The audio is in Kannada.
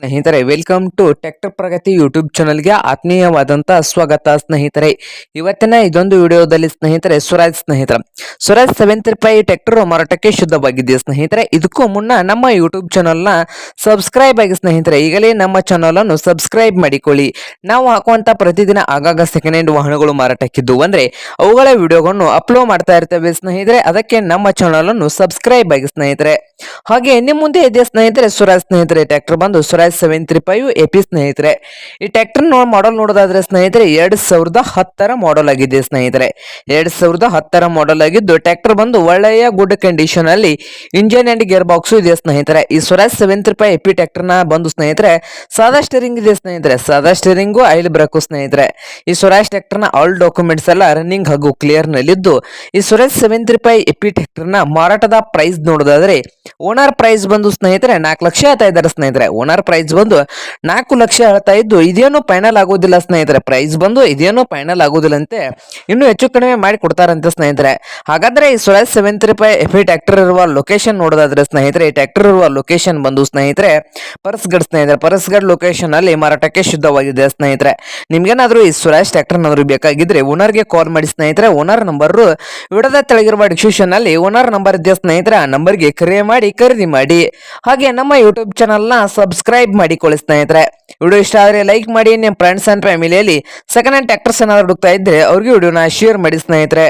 ಸ್ನೇಹಿತರೆ welcome to tractor Pragati YouTube ಚಾನಲ್ಗೆ ಆತ್ಮೀಯವಾದಂಥ ಸ್ವಾಗತ ಸ್ನೇಹಿತರೆ. ಇವತ್ತಿನ ಇದೊಂದು ವಿಡಿಯೋದಲ್ಲಿ ಸ್ನೇಹಿತರೆ, ಸ್ವರಾಜ್ ಸ್ನೇಹಿತರ. ಸ್ವರಾಜ್ ಸೆವೆಂತ್ ರೂಪಾಯಿ ಟೆಕ್ಟರ್ ಮಾರಾಟಕ್ಕೆ ಶುದ್ಧವಾಗಿದೆ ಸ್ನೇಹಿತರೆ. ಇದಕ್ಕೂ ಮುನ್ನ ನಮ್ಮ ಯೂಟ್ಯೂಬ್ ಚಾನಲ್ನ ಸಬ್ಸ್ಕ್ರೈಬ್ ಆಗಿ ಸ್ನೇಹಿತರೆ, ಈಗಲೇ ನಮ್ಮ ಚಾನಲ್ ಅನ್ನು ಸಬ್ಸ್ಕ್ರೈಬ್ ಮಾಡಿಕೊಳ್ಳಿ. ನಾವು ಹಾಕುವಂತ ಪ್ರತಿದಿನ ಆಗಾಗ ಸೆಕೆಂಡ್ ಹ್ಯಾಂಡ್ ವಾಹನಗಳು ಮಾರಾಟಕ್ಕಿದ್ದು. ಅಂದ್ರೆ, ಅವುಗಳ ವಿಡಿಯೋಗಳನ್ನು ಅಪ್ಲೋಡ್ ಮಾಡ್ತಾ ಇರ್ತೇವೆ ಸ್ನೇಹಿತರೆ. ಅದಕ್ಕೆ ನಮ್ಮ ಚಾನಲ್ ಅನ್ನು ಸಬ್ಸ್ಕ್ರೈಬ್ ಆಗಿ ಸ್ನೇಹಿತರೆ. ಹಾಗೆ, ನಿಮ್ಮ ಮುಂದೆ ಇದೆ ಸ್ನೇಹಿತರೆ? ಸ್ವರಾಜ್ ಸ್ನೇಹಿತರೆ ಟ್ಯಾಕ್ಟರ್ ಬಂದು Swaraj seven three five A P ಸ್ನೇಹಿತರೆ. ಈ ಟ್ಯಾಕ್ಟರ್ ನೋ ಮಾಡಲ್ ನೋಡೋದಾದ್ರೆ ಸ್ನೇಹಿತರೆ, ಎರಡ್ ಸಾವಿರದ ಹತ್ತರ ಮಾಡಲ್ ಆಗಿದೆ ಸ್ನೇಹಿತರೆ. ಎರಡ್ ಸಾವಿರದ ಹತ್ತರ ಮಾಡಲ್ ಆಗಿದ್ದು ಟ್ಯಾಕ್ಟರ್ ಬಂದು ಒಳ್ಳೆಯ ಗುಡ್ ಕಂಡೀಷನ್ ಅಲ್ಲಿ ಇಂಜಿನ್ ಅಂಡ್ ಗೇರ್ ಬಾಕ್ಸ್ ಇದೆ ಸ್ನೇಹಿತರೆ. ಈ Swaraj seven three five A P ಟ್ರ್ಯಾಕ್ಟರ್ನ ಬಂದು ಸ್ನೇಹಿತರೆ, ಸಾದಾ ಸ್ಟೇರಿಂಗ್ ಇದೆ ಸ್ನೇಹಿತರೆ. ಸಾದಾ ಸ್ಟೇರಿಂಗು ಐಲ್ ಬ್ರಕು ಸ್ನೇಹಿತರೆ. ಈ ಸ್ವರಾಜ್ ಟ್ಯಾಕ್ಟರ್ನ ಆಲ್ ಡಾಕ್ಯುಮೆಂಟ್ಸ್ ಎಲ್ಲ ರನ್ನಿಂಗ್ ಹಾಗೂ ಕ್ಲಿಯರ್ ನಲ್ಲಿದ್ದು, ಈ Swaraj seven three five A P ಟ್ರ್ಯಾಕ್ಟರ್ನ ಮಾರಾಟದ ಪ್ರೈಸ್ ನೋಡೋದಾದ್ರೆ ಓನರ್ ಪ್ರೈಸ್ ಬಂದು ಸ್ನೇಹಿತರೆ ನಾಲ್ಕು ಲಕ್ಷ ಹೇಳ್ತಾ ಇದ್ದಾರೆ ಸ್ನೇಹಿತರೆ. ಓನರ್ ಪ್ರೈಸ್ ಬಂದು ನಾಲ್ಕು ಲಕ್ಷ ಹೇಳ್ತಾ ಇದ್ದು, ಇದೇನು ಫೈನಲ್ ಆಗೋದಿಲ್ಲ ಸ್ನೇಹಿತರೆ. ಪ್ರೈಸ್ ಬಂದು ಇದೇನು ಫೈನಲ್ ಆಗೋದಿಲ್ಲಂತೆ. ಇನ್ನು ಹೆಚ್ಚು ಕಡಿಮೆ ಮಾಡಿ ಕೊಡ್ತಾರಂತೆ ಸ್ನೇಹಿತರೆ. ಹಾಗಾದ್ರೆ ಈ Swaraj seven three five F tractor ಇರುವ ಲೊಕೇಶನ್ ನೋಡೋದಾದ್ರೆ ಸ್ನೇಹಿತರೆ, ಈ ಟ್ಯಾಕ್ಟರ್ ಇರುವ ಲೊಕೇಶನ್ ಬಂದು ಸ್ನೇಹಿತರೆ, ಪರಸ್ಗಡ್ ಸ್ನೇಹಿತರೆ, ಪರಸ್ಗಡ್ ಲೊಕೇಶನ್ ಅಲ್ಲಿ ಮಾರಾಟಕ್ಕೆ ಶುದ್ಧವಾಗಿದೆ ಸ್ನೇಹಿತರೆ. ನಿಮ್ಗೇನಾದ್ರೂ ಈ ಸ್ವರಾಜ್ ಟ್ಯಾಕ್ಟರ್ ಏನಾದ್ರು ಬೇಕಾಗಿದ್ರೆ ಓನರ್ಗೆ ಕಾಲ್ ಮಾಡಿ ಸ್ನೇಹಿತರೆ. ಓನರ್ ನಂಬರ್ ವಿಡದ ತೆಳಗಿರುವ ಡಿಸ್ಕ್ರಿಪ್ಷನ್ ಅಲ್ಲಿ ಓನರ್ ನಂಬರ್ ಇದೆಯಾ ಸ್ನೇಹಿತರೆ. ಆ ನಂಬರ್ಗೆ ಕರೆ ಮಾಡಿ ಖರೀದಿ ಮಾಡಿ. ಹಾಗೆ ನಮ್ಮ ಯೂಟ್ಯೂಬ್ ಚಾನಲ್ನ ಸಬ್ಸ್ಕ್ರೈಬ್ ಮಾಡಿಕೊಳ್ಳಿ ಸ್ನೇಹಿತರೆ. ವಿಡಿಯೋ ಇಷ್ಟ ಆದರೆ ಲೈಕ್ ಮಾಡಿ, ನಿಮ್ಮ ಫ್ರೆಂಡ್ಸ್ ಅಂಡ್ ಫ್ಯಾಮಿಲಿಯಲ್ಲಿ ಸೆಕೆಂಡ್ ಹ್ಯಾಂಡ್ ಟ್ರ್ಯಾಕ್ಟರ್ಸ್ ಏನಾದರೂ ಹುಡುಕ್ತಾ ಇದ್ದರೆ ಅವ್ರಿಗೆ ವಿಡಿಯೋನ ಶೇರ್ ಮಾಡಿ ಸ್ನೇಹಿತರೆ.